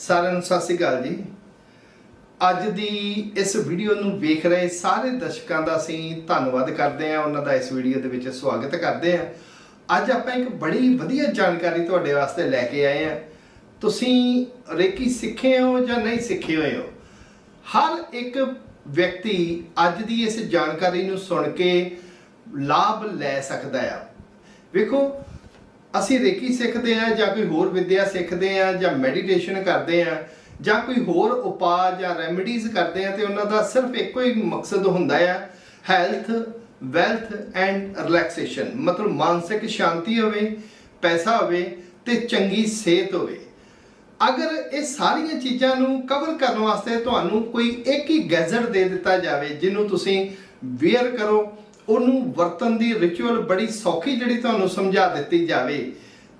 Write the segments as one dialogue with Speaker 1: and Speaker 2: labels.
Speaker 1: ਸਾਰਿਆਂ ਨੂੰ ਸਤਿ ਸ਼੍ਰੀ ਅਕਾਲ ਜੀ। ਅੱਜ ਦੀ ਇਸ ਵੀਡੀਓ ਨੂੰ ਵੇਖ ਰਹੇ ਸਾਰੇ ਦਰਸ਼ਕਾਂ ਦਾ ਅਸੀਂ ਧੰਨਵਾਦ ਕਰਦੇ ਹਾਂ। ਉਹਨਾਂ ਦਾ ਇਸ ਵੀਡੀਓ ਦੇ ਵਿੱਚ ਸਵਾਗਤ ਕਰਦੇ ਹਾਂ। ਅੱਜ ਆਪਾਂ ਇੱਕ ਬੜੀ ਵਧੀਆ ਜਾਣਕਾਰੀ ਤੁਹਾਡੇ ਵਾਸਤੇ ਲੈ ਕੇ ਆਏ ਹਾਂ। ਤੁਸੀਂ ਰੇਕੀ ਸਿੱਖੇ ਹੋ ਜਾਂ ਨਹੀਂ ਸਿੱਖੇ ਹੋਏ ਹੋ? ਹਰ ਇੱਕ ਵਿਅਕਤੀ ਅੱਜ ਦੀ ਇਸ ਜਾਣਕਾਰੀ ਨੂੰ ਸੁਣ ਕੇ ਲਾਭ ਲੈ ਸਕਦਾ ਆ। ਵੇਖੋ ਅਸੀਂ ਰੇਕੀ ਸਿੱਖਦੇ ਆ ਜਾਂ ਕੋਈ ਹੋਰ ਵਿੱਦਿਆ ਸਿੱਖਦੇ ਆ ਜਾਂ ਮੈਡੀਟੇਸ਼ਨ ਕਰਦੇ ਆ ਜਾਂ ਕੋਈ ਹੋਰ ਉਪਾਅ ਜਾਂ ਰੈਮੇਡੀਜ਼ ਕਰਦੇ ਆ ਤੇ ਉਹਨਾਂ ਦਾ ਸਿਰਫ ਇੱਕੋ ਹੀ ਮਕਸਦ ਹੁੰਦਾ ਆ ਹੈਲਥ ਵੈਲਥ ਐਂਡ ਰਿਲੈਕਸੇਸ਼ਨ ਮਤਲਬ ਮਾਨਸਿਕ ਸ਼ਾਂਤੀ ਹੋਵੇ, ਪੈਸਾ ਹੋਵੇ ਤੇ ਚੰਗੀ ਸਿਹਤ ਹੋਵੇ। ਅਗਰ ਇਹ ਸਾਰੀਆਂ ਚੀਜ਼ਾਂ ਨੂੰ ਕਵਰ ਕਰਨ ਵਾਸਤੇ ਤੁਹਾਨੂੰ ਕੋਈ ਇੱਕ ਹੀ ਗੈਜਟ ਦੇ ਦਿੱਤਾ ਜਾਵੇ, ਜਿਹਨੂੰ ਤੁਸੀਂ ਵੇਅਰ ਕਰੋ ਉਹਨੂੰ ਵਰਤਨ ਦੀ ਰਿਚੁਅਲ ਬੜੀ ਸੌਖੀ ਜਿਹੜੀ ਤੁਹਾਨੂੰ ਸਮਝਾ ਦਿੱਤੀ ਜਾਵੇ,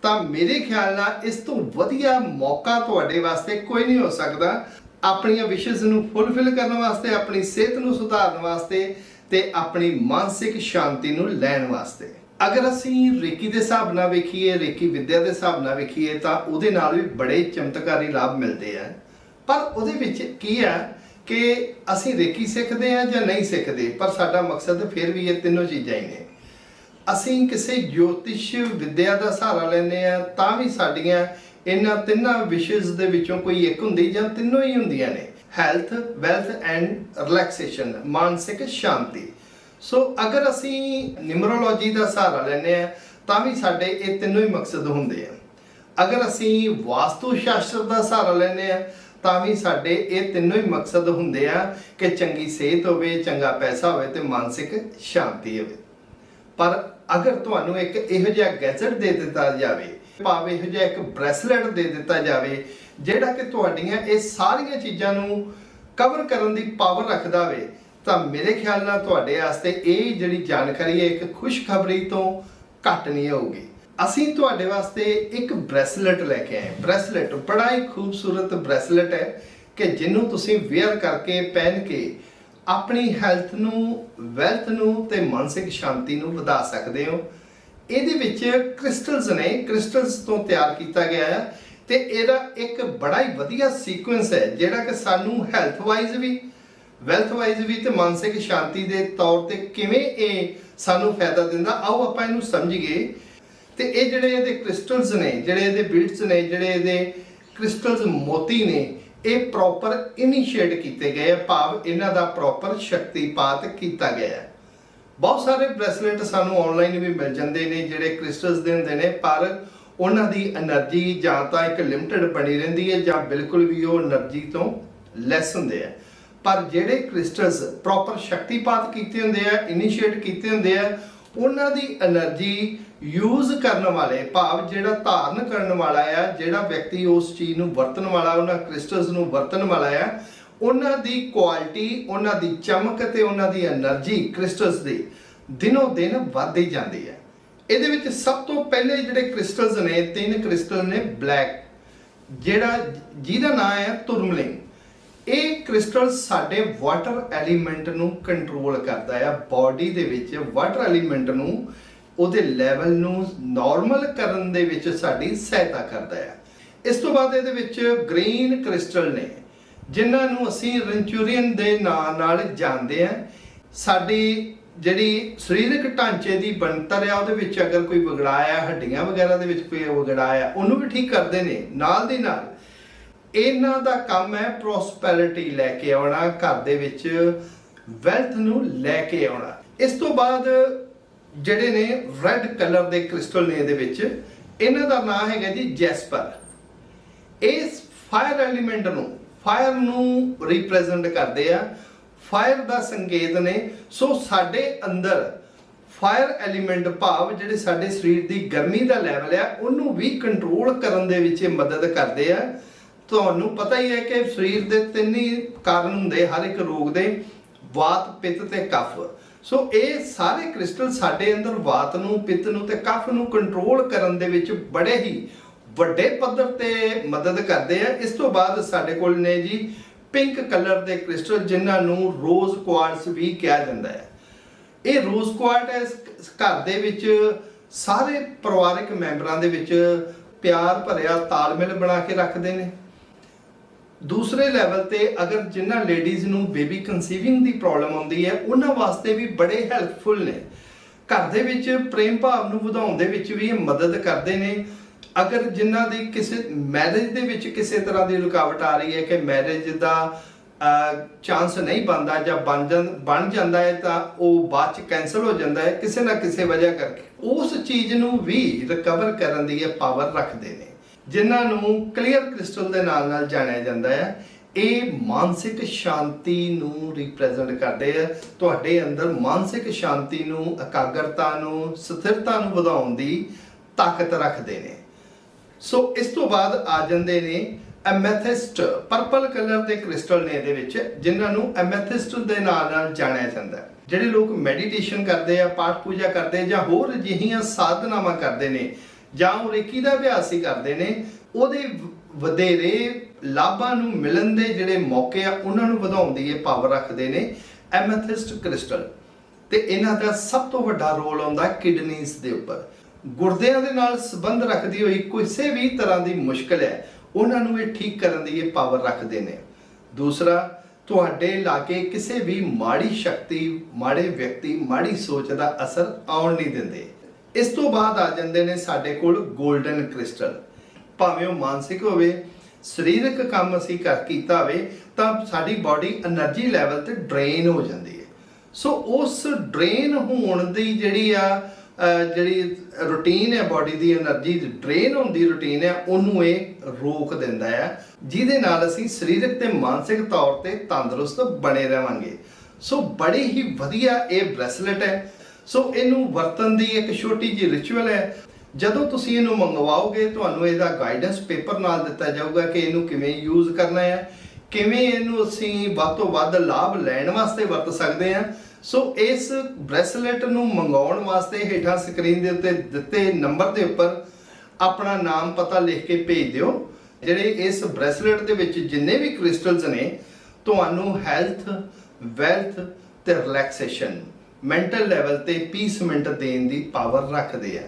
Speaker 1: ਤਾਂ ਮੇਰੇ ਖਿਆਲ ਨਾਲ ਇਸ ਤੋਂ ਵਧੀਆ ਮੌਕਾ ਤੁਹਾਡੇ ਵਾਸਤੇ ਕੋਈ ਨਹੀਂ ਹੋ ਸਕਦਾ। ਆਪਣੀਆਂ ਵਿਸ਼ੇਸ ਨੂੰ ਫੁੱਲਫਿਲ ਕਰਨ ਵਾਸਤੇ, ਆਪਣੀ ਸਿਹਤ ਨੂੰ ਸੁਧਾਰਨ ਵਾਸਤੇ ਤੇ ਆਪਣੀ ਮਾਨਸਿਕ ਸ਼ਾਂਤੀ ਨੂੰ ਲੈਣ ਵਾਸਤੇ। ਅਗਰ ਅਸੀਂ ਰੇਕੀ ਦੇ ਹਿਸਾਬ ਨਾਲ ਵੇਖੀਏ, ਰੇਕੀ ਵਿਦਿਆ ਦੇ ਹਿਸਾਬ ਨਾਲ ਵੇਖੀਏ, ਤਾਂ ਉਹਦੇ ਨਾਲ ਵੀ ਬੜੇ ਚਮਤਕਾਰੀ ਲਾਭ ਮਿਲਦੇ ਆ। ਪਰ ਉਹਦੇ ਵਿੱਚ ਕੀ ਹੈ ਕਿ ਅਸੀਂ ਰੇਕੀ ਸਿੱਖਦੇ ਹਾਂ ਜਾਂ ਨਹੀਂ ਸਿੱਖਦੇ, ਪਰ ਸਾਡਾ ਮਕਸਦ ਫਿਰ ਵੀ ਇਹ ਤਿੰਨੋਂ ਚੀਜ਼ਾਂ ਹੀ ਨੇ। ਅਸੀਂ ਕਿਸੇ ਜੋਤਿਸ਼ ਵਿਦਿਆ ਦਾ ਸਹਾਰਾ ਲੈਂਦੇ ਆ ਤਾਂ ਵੀ ਸਾਡੀਆਂ ਇਹਨਾਂ ਤਿੰਨਾਂ ਵਿਸ਼ੇਸ ਦੇ ਵਿੱਚੋਂ ਕੋਈ ਇੱਕ ਹੁੰਦੀ ਜਾਂ ਤਿੰਨੋਂ ਹੀ ਹੁੰਦੀਆਂ ਨੇ। ਹੈਲਥ ਵੈਲਥ ਐਂਡ ਰਿਲੈਕਸੇਸ਼ਨ ਮਾਨਸਿਕ ਸ਼ਾਂਤੀ। ਸੋ ਅਗਰ ਅਸੀਂ ਨਿਮਰੋਲੋਜੀ ਦਾ ਸਹਾਰਾ ਲੈਂਦੇ ਆ ਤਾਂ ਵੀ ਸਾਡੇ ਇਹ ਤਿੰਨੋਂ ਹੀ ਮਕਸਦ ਹੁੰਦੇ ਆ। ਅਗਰ ਅਸੀਂ ਵਾਸਤੂ ਸ਼ਾਸਤਰ ਦਾ ਸਹਾਰਾ ਲੈਂਦੇ ਆ ਤਾਂ ਵੀ ਸਾਡੇ ਇਹ ਤਿੰਨੋਂ ਹੀ ਮਕਸਦ ਹੁੰਦੇ ਆ ਕਿ ਚੰਗੀ ਸਿਹਤ ਹੋਵੇ, ਚੰਗਾ ਪੈਸਾ ਹੋਵੇ ਤੇ ਮਾਨਸਿਕ ਸ਼ਾਂਤੀ ਹੋਵੇ। ਪਰ ਅਗਰ ਤੁਹਾਨੂੰ ਇੱਕ ਇਹੋ ਜਿਹਾ ਗੈਜਟ ਦੇ ਦਿੱਤਾ ਜਾਵੇ, ਭਾਵੇਂ ਇਹੋ ਜਿਹਾ ਇੱਕ ਬ੍ਰੈਸਲੈਟ ਦੇ ਦਿੱਤਾ ਜਾਵੇ, ਜਿਹੜਾ ਕਿ ਤੁਹਾਡੀਆਂ ਇਹ ਸਾਰੀਆਂ ਚੀਜ਼ਾਂ ਨੂੰ ਕਵਰ ਕਰਨ ਦੀ ਪਾਵਰ ਰੱਖਦਾ ਹੋਵੇ, ਤਾਂ ਮੇਰੇ ਖਿਆਲ ਨਾਲ ਤੁਹਾਡੇ ਵਾਸਤੇ ਇਹ ਜਿਹੜੀ ਜਾਣਕਾਰੀ ਹੈ, ਇੱਕ ਖੁਸ਼ਖਬਰੀ ਤੋਂ ਘੱਟ ਨਹੀਂ ਹੋਊਗੀ। ਅਸੀਂ ਤੁਹਾਡੇ ਵਾਸਤੇ ਇੱਕ ਬ੍ਰੈਸਲੇਟ ਲੈ ਕੇ ਆਏ ਬ੍ਰੈਸਲੇਟ, ਬੜਾ ਹੀ ਖੂਬਸੂਰਤ ਬ੍ਰੈਸਲੇਟ ਹੈ ਕਿ ਜਿਹਨੂੰ ਤੁਸੀਂ ਵੇਅਰ ਕਰਕੇ ਪਹਿਨ ਕੇ ਆਪਣੀ ਹੈਲਥ ਨੂੰ ਵੈਲਥ ਨੂੰ ਤੇ ਮਾਨਸਿਕ ਸ਼ਾਂਤੀ ਨੂੰ ਵਧਾ ਸਕਦੇ ਹੋ। ਇਹਦੇ ਵਿੱਚ ਕ੍ਰਿਸਟਲਸ ਨੇ ਕ੍ਰਿਸਟਲਸ ਤੋਂ ਤਿਆਰ ਕੀਤਾ ਗਿਆ ਹੈ ਤੇ ਇਹਦਾ ਇੱਕ ਬੜਾ ਹੀ ਵਧੀਆ ਸੀਕੁਐਂਸ ਹੈ, ਜਿਹੜਾ ਕਿ ਸਾਨੂੰ ਹੈਲਥ ਵਾਈਜ਼ ਵੀ ਵੈਲਥ ਵਾਈਜ਼ ਵੀ ਤੇ ਮਾਨਸਿਕ ਸ਼ਾਂਤੀ ਦੇ ਤੌਰ ਤੇ ਕਿਵੇਂ ਇਹ ਸਾਨੂੰ ਫਾਇਦਾ ਦਿੰਦਾ, ਆਓ ਆਪਾਂ ਇਹਨੂੰ ਸਮਝੀਏ। ਤੇ ਇਹ ਜਿਹੜੇ ਇਹਦੇ ਕ੍ਰਿਸਟਲਸ ਨੇ, ਜਿਹੜੇ ਇਹਦੇ ਬਿਲਡਸ ਨੇ, ਜਿਹੜੇ ਇਹਦੇ ਕ੍ਰਿਸਟਲਸ ਮੋਤੀ ਨੇ, ਇਹ ਪ੍ਰੋਪਰ ਇਨੀਸ਼ੀਏਟ ਕੀਤੇ ਗਏ ਆ, ਭਾਵ ਇਹਨਾਂ ਦਾ ਪ੍ਰੋਪਰ ਸ਼ਕਤੀਪਾਤ ਕੀਤਾ ਗਿਆ ਹੈ ਬਹੁਤ ਸਾਰੇ ਬ੍ਰੇਸਲੇਟ ਸਾਨੂੰ ਆਨਲਾਈਨ ਵੀ ਮਿਲ ਜਾਂਦੇ ਨੇ, ਜਿਹੜੇ ਕ੍ਰਿਸਟਲਸ ਦੇ ਹੁੰਦੇ ਨੇ, ਪਰ ਉਹਨਾਂ ਦੀ એનર્ਜੀ ਜਾਂ ਤਾਂ ਇੱਕ ਲਿਮਟਿਡ ਬਣੀ ਰਹਿੰਦੀ ਹੈ, ਜਾਂ ਬਿਲਕੁਲ ਵੀ ਉਹ એનર્ਜੀ ਤੋਂ ਲੈਸ ਹੁੰਦੇ ਆ। ਪਰ ਜਿਹੜੇ ਕ੍ਰਿਸਟਲਸ ਪ੍ਰੋਪਰ ਸ਼ਕਤੀਪਾਤ ਕੀਤੇ ਹੁੰਦੇ ਆ ਇਨੀਸ਼ੀਏਟ ਕੀਤੇ ਹੁੰਦੇ ਆ, ਉਹਨਾਂ ਦੀ એનર્ਜੀ ਯੂਜ਼ ਕਰਨ ਵਾਲੇ, ਭਾਵ ਜਿਹੜਾ ਧਾਰਨ ਕਰਨ ਵਾਲਾ ਆ, ਜਿਹੜਾ ਵਿਅਕਤੀ ਉਸ ਚੀਜ਼ ਨੂੰ ਵਰਤਣ ਵਾਲਾ, ਉਹਨਾਂ ਕ੍ਰਿਸਟਲਸ ਨੂੰ ਵਰਤਣ ਵਾਲਾ ਆ, ਉਹਨਾਂ ਦੀ ਕੁਆਲਿਟੀ ਉਹਨਾਂ ਦੀ ਚਮਕ ਤੇ ਉਹਨਾਂ ਦੀ એનર્ਜੀ ਕ੍ਰਿਸਟਲਸ ਦੀ ਦਿਨੋ ਦਿਨ ਵੱਧਦੀ ਜਾਂਦੀ ਹੈ। ਇਹਦੇ ਵਿੱਚ ਸਭ ਤੋਂ ਪਹਿਲੇ ਜਿਹੜੇ ਕ੍ਰਿਸਟਲਸ ਨੇ, ਤਿੰਨ ਕ੍ਰਿਸਟਲ ਨੇ ਬਲੈਕ ਜਿਹੜਾ ਜਿਹਦਾ ਨਾਮ ਹੈ ਤੁਰਮਲਿੰਗ। ਇਹ ਕ੍ਰਿਸਟਲ ਸਾਡੇ ਵਾਟਰ ਐਲੀਮੈਂਟ ਨੂੰ ਕੰਟਰੋਲ ਕਰਦਾ ਹੈ ਬਾਡੀ ਦੇ ਵਿੱਚ ਵਾਟਰ ਐਲੀਮੈਂਟ ਨੂੰ ਉਹਦੇ ਲੈਵਲ ਨੂੰ ਨਾਰਮਲ ਕਰਨ ਦੇ ਵਿੱਚ ਸਾਡੀ ਸਹਾਇਤਾ ਕਰਦਾ ਹੈ। ਇਸ ਤੋਂ ਬਾਅਦ ਇਹਦੇ ਵਿੱਚ ਗ੍ਰੀਨ ਕ੍ਰਿਸਟਲ ਨੇ, ਜਿਨ੍ਹਾਂ ਨੂੰ ਅਸੀਂ ਰੈਂਚੂਰੀਅਨ ਦੇ ਨਾਂ ਨਾਲ ਜਾਣਦੇ ਆ ਸਾਡੀ ਜਿਹੜੀ ਸਰੀਰਕ ਢਾਂਚੇ ਦੀ ਬਣਤਰ ਆ, ਉਹਦੇ ਵਿੱਚ ਅਗਰ ਕੋਈ ਵਿਗੜਾਇਆ, ਹੱਡੀਆਂ ਵਗੈਰਾ ਦੇ ਵਿੱਚ ਕੋਈ ਵਿਗੜਾਇਆ, ਉਹਨੂੰ ਵੀ ਠੀਕ ਕਰਦੇ ਨੇ, ਨਾਲ ਦੀ ਨਾਲ। ਇਹਨਾਂ ਦਾ ਕੰਮ ਹੈ ਪ੍ਰੋਸਪੈਰਿਟੀ ਲੈ ਕੇ ਆਉਣਾ, ਘਰ ਦੇ ਵਿੱਚ ਵੈਲਥ ਨੂੰ ਲੈ ਕੇ ਆਉਣਾ। ਇਸ ਤੋਂ ਬਾਅਦ ਜਿਹੜੇ ਨੇ ਰੈੱਡ ਕਲਰ ਦੇ ਕ੍ਰਿਸਟਲ ਨੇ ਇਹਦੇ ਵਿੱਚ, ਇਹਨਾਂ ਦਾ ਨਾਮ ਹੈਗਾ ਜੀ ਜੈਸਪਰ। ਇਸ ਫਾਇਰ ਐਲੀਮੈਂਟ ਨੂੰ ਫਾਇਰ ਨੂੰ ਰਿਪਰੈਜ਼ੈਂਟ ਕਰਦੇ ਆ। ਫਾਇਰ ਦਾ ਸੰਕੇਤ ਨੇ, ਸੋ ਸਾਡੇ ਅੰਦਰ ਫਾਇਰ ਐਲੀਮੈਂਟ ਭਾਵ ਜਿਹੜੇ ਸਾਡੇ ਸਰੀਰ ਦੀ ਗਰਮੀ ਦਾ ਲੈਵਲ ਆ, ਉਹਨੂੰ ਵੀ ਕੰਟਰੋਲ ਕਰਨ ਦੇ ਵਿੱਚ ਇਹ ਮਦਦ ਕਰਦੇ ਆ। ਤੁਹਾਨੂੰ ਪਤਾ ਹੀ ਹੈ ਕਿ ਸਰੀਰ ਦੇ ਤਿੰਨ ਹੀ ਕਾਰਨ ਹੁੰਦੇ ਹਰ ਇੱਕ ਰੋਗ ਦੇ, ਵਾਤ, ਪਿੱਤ ਤੇ ਕਫ। ਸੋ ਇਹ ਸਾਰੇ ਕ੍ਰਿਸਟਲ ਸਾਡੇ ਅੰਦਰ ਵਾਤ ਨੂੰ, ਪਿੱਤ ਨੂੰ ਤੇ ਕਫ ਨੂੰ ਕੰਟਰੋਲ ਕਰਨ ਦੇ ਵਿੱਚ ਬੜੇ ਹੀ ਵੱਡੇ ਪੱਧਰ ਤੇ ਮਦਦ ਕਰਦੇ ਆ। ਇਸ ਤੋਂ ਬਾਅਦ ਸਾਡੇ ਕੋਲ ਨੇ ਜੀ ਪਿੰਕ ਕਲਰ ਦੇ ਕ੍ਰਿਸਟਲ, ਜਿਨ੍ਹਾਂ ਨੂੰ ਰੋਜ਼ ਕੁਆਰਟਸ ਵੀ ਕਿਹਾ ਜਾਂਦਾ ਹੈ। ਇਹ ਰੋਜ਼ ਕੁਆਰਟਸ ਘਰ ਦੇ ਵਿੱਚ ਸਾਰੇ ਪਰਿਵਾਰਕ ਮੈਂਬਰਾਂ ਦੇ ਵਿੱਚ ਪਿਆਰ ਭਰਿਆ ਤਾਲਮੇਲ ਬਣਾ ਕੇ ਰੱਖਦੇ ਨੇ। ਦੂਸਰੇ ਲੈਵਲ ਤੇ ਅਗਰ ਜਿਨ੍ਹਾਂ ਲੇਡੀਜ਼ ਨੂੰ ਬੇਬੀ ਕਨਸੀਵਿੰਗ ਦੀ ਪ੍ਰੋਬਲਮ ਆਉਂਦੀ ਹੈ, ਉਹਨਾਂ ਵਾਸਤੇ ਵੀ ਬੜੇ ਹੈਲਪਫੁਲ ਨੇ। ਘਰ ਦੇ ਵਿੱਚ ਪ੍ਰੇਮ ਭਾਵ ਨੂੰ ਵਧਾਉਣ ਦੇ ਵਿੱਚ ਵੀ ਇਹ ਮਦਦ ਕਰਦੇ ਨੇ। ਅਗਰ ਜਿਨ੍ਹਾਂ ਦੀ ਕਿਸੇ ਮੈਰਿਜ ਦੇ ਵਿੱਚ ਕਿਸੇ ਤਰ੍ਹਾਂ ਦੀ ਰੁਕਾਵਟ ਆ ਰਹੀ ਹੈ ਕਿ ਮੈਰਿਜ ਦਾ ਚਾਂਸ ਨਹੀਂ ਬਣਦਾ ਜਾਂ ਬਣ ਜਾਂ, ਬਣ ਜਾਂਦਾ ਹੈ, ਤਾਂ ਉਹ ਬਾਅਦ ਚ ਕੈਨਸਲ ਹੋ ਜਾਂਦਾ ਹੈ, ਕਿਸੇ ਨਾ ਕਿਸੇ ਵਜ੍ਹਾ ਕਰਕੇ। ਉਸ ਚੀਜ਼ ਨੂੰ ਵੀ ਰਿਕਵਰ ਕਰਨ ਦੀ ਇਹ ਪਾਵਰ ਰੱਖਦੇ ਨੇ। ਜਿਨ੍ਹਾਂ ਨੂੰ ਕਲੀਅਰ ਕ੍ਰਿਸਟਲ ਦੇ ਨਾਲ ਨਾਲ ਜਾਣਿਆ ਜਾਂਦਾ ਹੈ। ਇਹ ਮਾਨਸਿਕ ਸ਼ਾਂਤੀ ਨੂੰ ਰਿਪਰੈਜ਼ੈਂਟ ਕਰਦੇ ਆ। ਤੁਹਾਡੇ ਅੰਦਰ ਮਾਨਸਿਕ ਸ਼ਾਂਤੀ ਨੂੰ, ਇਕਾਗਰਤਾ ਨੂੰ, ਸਥਿਰਤਾ ਨੂੰ ਵਧਾਉਣ ਦੀ ਤਾਕਤ ਰੱਖਦੇ ਨੇ। ਸੋ ਇਸ ਤੋਂ ਬਾਅਦ ਆ ਜਾਂਦੇ ਨੇ ਐਮੈਥਿਸਟ ਪਰਪਲ ਕਲਰ ਦੇ ਕ੍ਰਿਸਟਲ ਨੇ ਇਹਦੇ ਵਿੱਚ, ਜਿਨ੍ਹਾਂ ਨੂੰ ਐਮੈਥਿਸਟ ਦੇ ਨਾਲ ਨਾਲ ਜਾਣਿਆ ਜਾਂਦਾ ਜਿਹੜੇ ਲੋਕ ਮੈਡੀਟੇਸ਼ਨ ਕਰਦੇ ਆ, ਪਾਠ ਪੂਜਾ ਕਰਦੇ ਜਾਂ ਹੋਰ ਅਜਿਹੀਆਂ ਸਾਧਨਾਵਾਂ ਕਰਦੇ ਨੇ ਜਾਂ ਉਹ ਰੇਕੀ ਦਾ ਅਭਿਆਸ ਹੀ ਕਰਦੇ ਨੇ, ਉਹਦੇ ਵਧੇਰੇ ਲਾਭਾਂ ਨੂੰ ਮਿਲਣ ਦੇ ਜਿਹੜੇ ਮੌਕੇ ਆ, ਉਹਨਾਂ ਨੂੰ ਵਧਾਉਣ ਦੀ ਇਹ ਪਾਵਰ ਰੱਖਦੇ ਨੇ ਐਮੈਥਿਸਟ ਕ੍ਰਿਸਟਲ। ਤੇ ਇਹਨਾਂ ਦਾ ਸਭ ਤੋਂ ਵੱਡਾ ਰੋਲ ਆਉਂਦਾ ਕਿਡਨੀਜ਼ ਦੇ ਉੱਪਰ। ਗੁਰਦਿਆਂ ਦੇ ਨਾਲ ਸੰਬੰਧ ਰੱਖਦੀ ਹੋਈ ਕਿਸੇ ਵੀ ਤਰ੍ਹਾਂ ਦੀ ਮੁਸ਼ਕਲ ਹੈ, ਉਹਨਾਂ ਨੂੰ ਇਹ ਠੀਕ ਕਰਨ ਦੀ ਇਹ ਪਾਵਰ ਰੱਖਦੇ ਨੇ। ਦੂਸਰਾ, ਤੁਹਾਡੇ ਲਾਗੇ ਕਿਸੇ ਵੀ ਮਾੜੀ ਸ਼ਕਤੀ, ਮਾੜੇ ਵਿਅਕਤੀ, ਮਾੜੀ ਸੋਚ ਦਾ ਅਸਰ ਆਉਣ ਨਹੀਂ ਦਿੰਦੇ। ਇਸ ਤੋਂ ਬਾਅਦ ਆ ਜਾਂਦੇ ਨੇ ਸਾਡੇ ਕੋਲ ਗੋਲਡਨ ਕ੍ਰਿਸਟਲ ਭਾਵੇਂ ਉਹ ਮਾਨਸਿਕ ਹੋਵੇ, ਸਰੀਰਕ ਕੰਮ ਅਸੀਂ ਕਰ ਕੀਤਾ ਹੋਵੇ, ਤਾਂ ਸਾਡੀ ਬਾਡੀ એનર્ਜੀ ਲੈਵਲ ਤੇ ਡਰੇਨ ਹੋ ਜਾਂਦੀ ਹੈ। ਸੋ ਉਸ ਡਰੇਨ ਹੋਣ ਦੀ ਜਿਹੜੀ ਆ ਜਿਹੜੀ ਰੁਟੀਨ ਹੈ ਬਾਡੀ ਦੀ એનર્ਜੀ ਡਰੇਨ ਹੁੰਦੀ ਰੁਟੀਨ ਹੈ, ਉਹਨੂੰ ਇਹ ਰੋਕ ਦਿੰਦਾ ਹੈ। ਜਿਹਦੇ ਨਾਲ ਅਸੀਂ ਸਰੀਰਕ ਤੇ ਮਾਨਸਿਕ ਤੌਰ ਤੇ ਤੰਦਰੁਸਤ ਬਣੇ ਰਹਾਂਗੇ ਸੋ ਬੜੀ ਹੀ ਵਧੀਆ ਇਹ ਬ੍ਰੈਸਲੇਟ ਹੈ। ਸੋ ਇਹਨੂੰ ਵਰਤਨ ਦੀ ਇੱਕ ਛੋਟੀ ਜਿਹੀ ਰਿਚੁਅਲ ਹੈ। ਜਦੋਂ ਤੁਸੀਂ ਇਹਨੂੰ ਮੰਗਵਾਓਗੇ, ਤੁਹਾਨੂੰ ਇਹਦਾ ਗਾਈਡੈਂਸ ਪੇਪਰ ਨਾਲ ਦਿੱਤਾ ਜਾਊਗਾ ਕਿ ਇਹਨੂੰ ਕਿਵੇਂ ਯੂਜ਼ ਕਰਨਾ ਹੈ, ਕਿਵੇਂ ਇਹਨੂੰ ਅਸੀਂ ਵੱਧ ਤੋਂ ਵੱਧ ਲਾਭ ਲੈਣ ਵਾਸਤੇ ਵਰਤ ਸਕਦੇ ਹਾਂ। ਸੋ ਇਸ ਬ੍ਰੈਸਲੇਟ ਨੂੰ ਮੰਗਾਉਣ ਵਾਸਤੇ ਹੇਠਾਂ ਸਕਰੀਨ ਦੇ ਉੱਤੇ ਦਿੱਤੇ ਨੰਬਰ ਦੇ ਉੱਪਰ ਆਪਣਾ ਨਾਮ ਪਤਾ ਲਿਖ ਕੇ ਭੇਜ ਦਿਓ। ਜਿਹੜੇ ਇਸ ਬ੍ਰੈਸਲੇਟ ਦੇ ਵਿੱਚ ਜਿੰਨੇ ਵੀ ਕ੍ਰਿਸਟਲਸ ਨੇ, ਤੁਹਾਨੂੰ ਹੈਲਥ ਵੈਲਥ ਤੇ ਰਿਲੈਕਸੇਸ਼ਨ ਮੈਂਟਲ ਲੈਵਲ ਤੇ ਪੀਸਮੈਂਟ ਦੇਣ ਦੀ ਪਾਵਰ ਰੱਖਦੇ ਆ।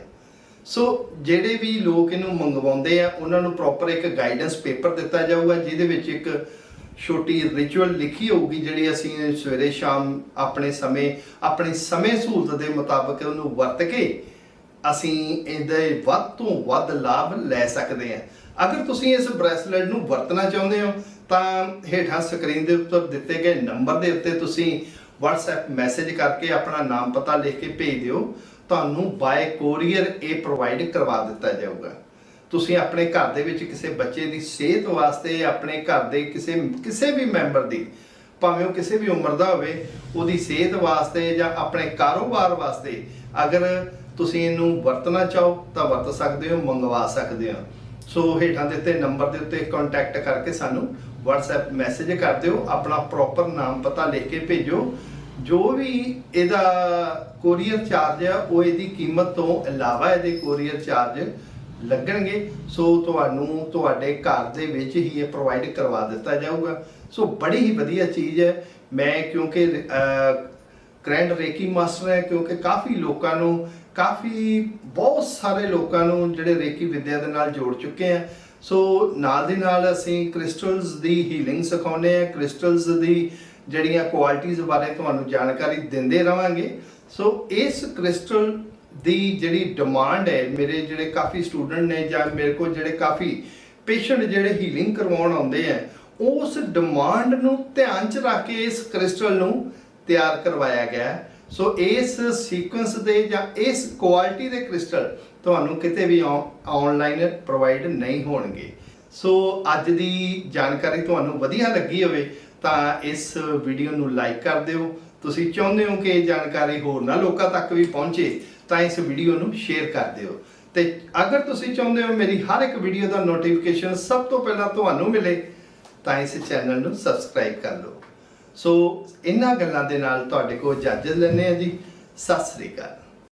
Speaker 1: ਸੋ ਜਿਹੜੇ ਵੀ ਲੋਕ ਇਹਨੂੰ ਮੰਗਵਾਉਂਦੇ ਆ, ਉਹਨਾਂ ਨੂੰ ਪ੍ਰੋਪਰ ਇੱਕ ਗਾਈਡੈਂਸ ਪੇਪਰ ਦਿੱਤਾ ਜਾਊਗਾ, ਜਿਹਦੇ ਵਿੱਚ ਇੱਕ ਛੋਟੀ ਰਿਚੁਅਲ ਲਿਖੀ ਹੋਊਗੀ, ਜਿਹੜੀ ਅਸੀਂ ਸਵੇਰੇ ਸ਼ਾਮ ਆਪਣੇ ਸਮੇਂ ਆਪਣੇ ਸਮੇਂ ਸਹੂਲਤ ਦੇ ਮੁਤਾਬਕ ਉਹਨੂੰ ਵਰਤ ਕੇ ਅਸੀਂ ਇਹਦੇ ਵੱਧ ਤੋਂ ਵੱਧ ਲਾਭ ਲੈ ਸਕਦੇ ਹਾਂ ਅਗਰ ਤੁਸੀਂ ਇਸ ਬ੍ਰੈਸਲੇਟ ਨੂੰ ਵਰਤਣਾ ਚਾਹੁੰਦੇ ਹੋ, ਤਾਂ ਹੇਠਾਂ ਸਕਰੀਨ ਦੇ ਉੱਪਰ ਦਿੱਤੇ ਗਏ ਨੰਬਰ ਦੇ ਉੱਤੇ ਤੁਸੀਂ WhatsApp ਮੈਸੇਜ ਕਰਕੇ ਆਪਣਾ ਨਾਮ ਪਤਾ ਲਿਖ ਕੇ ਭੇਜ ਦਿਓ। ਤੁਹਾਨੂੰ ਬਾਏ ਕੋਰੀਅਰ ਇਹ ਪ੍ਰੋਵਾਈਡ ਕਰਵਾ ਦਿੱਤਾ ਜਾਊਗਾ। ਤੁਸੀਂ ਆਪਣੇ ਘਰ ਦੇ ਵਿੱਚ ਕਿਸੇ ਬੱਚੇ ਦੀ ਸਿਹਤ ਵਾਸਤੇ, ਆਪਣੇ ਘਰ ਦੇ ਕਿਸੇ ਕਿਸੇ ਵੀ ਮੈਂਬਰ ਦੀ, ਭਾਵੇਂ ਉਹ ਕਿਸੇ ਵੀ ਉਮਰ ਦਾ ਹੋਵੇ, ਉਹਦੀ ਸਿਹਤ ਵਾਸਤੇ ਜਾਂ ਆਪਣੇ ਕਾਰੋਬਾਰ ਵਾਸਤੇ ਅਗਰ ਤੁਸੀਂ ਇਹਨੂੰ ਵਰਤਣਾ ਚਾਹੋ, ਤਾਂ ਵਰਤ ਸਕਦੇ ਹੋ, ਮੰਗਵਾ ਸਕਦੇ ਹੋ। ਸੋ ਹੇਠਾਂ ਦਿੱਤੇ ਨੰਬਰ ਦੇ ਉੱਤੇ ਕੰਟੈਕਟ ਕਰਕੇ ਸਾਨੂੰ WhatsApp ਮੈਸੇਜ ਕਰ ਦਿਓ, ਆਪਣਾ ਪ੍ਰੋਪਰ ਨਾਮ ਪਤਾ ਲਿਖ ਕੇ ਭੇਜੋ। ਜੋ ਵੀ ਇਹਦਾ ਕੋਰੀਅਰ ਚਾਰਜ ਆ, ਉਹ ਇਹਦੀ ਕੀਮਤ ਤੋਂ ਇਲਾਵਾ ਇਹਦੇ ਕੋਰੀਅਰ ਚਾਰਜ ਲੱਗਣਗੇ। ਸੋ ਤੁਹਾਨੂੰ ਤੁਹਾਡੇ ਘਰ ਦੇ ਵਿੱਚ ਹੀ ਇਹ ਪ੍ਰੋਵਾਈਡ ਕਰਵਾ ਦਿੱਤਾ ਜਾਊਗਾ। ਸੋ ਬੜੀ ਹੀ ਵਧੀਆ ਚੀਜ਼ ਹੈ। ਮੈਂ ਕਿਉਂਕਿ ਗ੍ਰੈਂਡ ਰੇਕੀ ਮਾਸਟਰ ਹੈ, ਕਿਉਂਕਿ ਕਾਫੀ ਲੋਕਾਂ ਨੂੰ, ਕਾਫੀ ਬਹੁਤ ਸਾਰੇ ਲੋਕਾਂ ਨੂੰ ਜਿਹੜੇ ਰੇਕੀ ਵਿਦਿਆ ਦੇ ਨਾਲ ਜੋੜ ਚੁੱਕੇ ਆ ਸੋ ਨਾਲ ਦੀ ਨਾਲ ਅਸੀਂ ਕ੍ਰਿਸਟਲਸ ਦੀ ਹੀਲਿੰਗ ਸਿਖਾਉਂਦੇ ਆ ਕ੍ਰਿਸਟਲਸ ਦੀ ਜਿਹੜੀਆਂ ਕੁਆਲਿਟੀਆਂ ਬਾਰੇ ਤੁਹਾਨੂੰ ਜਾਣਕਾਰੀ ਦਿੰਦੇ ਰਵਾਂਗੇ। ਸੋ ਇਸ ਕ੍ਰਿਸਟਲ ਦੀ ਜਿਹੜੀ ਡਿਮਾਂਡ ਹੈ, ਮੇਰੇ ਜਿਹੜੇ ਕਾਫੀ ਸਟੂਡੈਂਟ ਨੇ ਜਾਂ ਮੇਰੇ ਕੋਲ ਜਿਹੜੇ ਕਾਫੀ ਪੇਸ਼ੈਂਟ ਜਿਹੜੇ ਹੀਲਿੰਗ ਕਰਵਾਉਣ ਆਉਂਦੇ ਆ, ਉਸ ਡਿਮਾਂਡ ਨੂੰ ਧਿਆਨ ਚ ਰੱਖ ਕੇ ਇਸ ਕ੍ਰਿਸਟਲ ਨੂੰ ਤਿਆਰ ਕਰਵਾਇਆ ਗਿਆ ਸੋ ਇਸ ਸੀਕੁਐਂਸ ਦੇ ਜਾਂ ਇਸ ਕੁਆਲਿਟੀ ਦੇ ਕ੍ਰਿਸਟਲ ਤੁਹਾਨੂੰ ਕਿਤੇ ਵੀ ਆਨਲਾਈਨ ਪ੍ਰੋਵਾਈਡ ਨਹੀਂ ਹੋਣਗੇ। ਸੋ ਅੱਜ ਦੀ ਜਾਣਕਾਰੀ ਤੁਹਾਨੂੰ ਵਧੀਆ ਲੱਗੀ ਹੋਵੇ ਤਾਂ ਇਸ ਵੀਡੀਓ ਨੂੰ ਲਾਈਕ ਕਰ ਦਿਓ। ਤੁਸੀਂ ਚਾਹੁੰਦੇ ਹੋ ਕਿ ਇਹ ਜਾਣਕਾਰੀ ਹੋਰ ਨਾ ਲੋਕਾਂ ਤੱਕ ਵੀ ਪਹੁੰਚੇ, ਤਾਂ ਇਸ ਵੀਡੀਓ ਨੂੰ ਸ਼ੇਅਰ ਕਰ ਦਿਓ। ਤੇ ਅਗਰ ਤੁਸੀਂ ਚਾਹੁੰਦੇ ਹੋ ਮੇਰੀ ਹਰ ਇੱਕ ਵੀਡੀਓ ਦਾ ਨੋਟੀਫਿਕੇਸ਼ਨ ਸਭ ਤੋਂ ਪਹਿਲਾਂ ਤੁਹਾਨੂੰ ਮਿਲੇ, ਤਾਂ ਇਸ ਚੈਨਲ ਨੂੰ ਸਬਸਕ੍ਰਾਈਬ ਕਰ ਲਓ। ਸੋ ਇਹਨਾਂ ਗੱਲਾਂ ਦੇ ਨਾਲ ਤੁਹਾਡੇ ਕੋਲ ਇਜਾਜ਼ਤ ਲੈਂਦੇ ਆ ਜੀ। ਸਤਿ ਸ੍ਰੀ ਅਕਾਲ।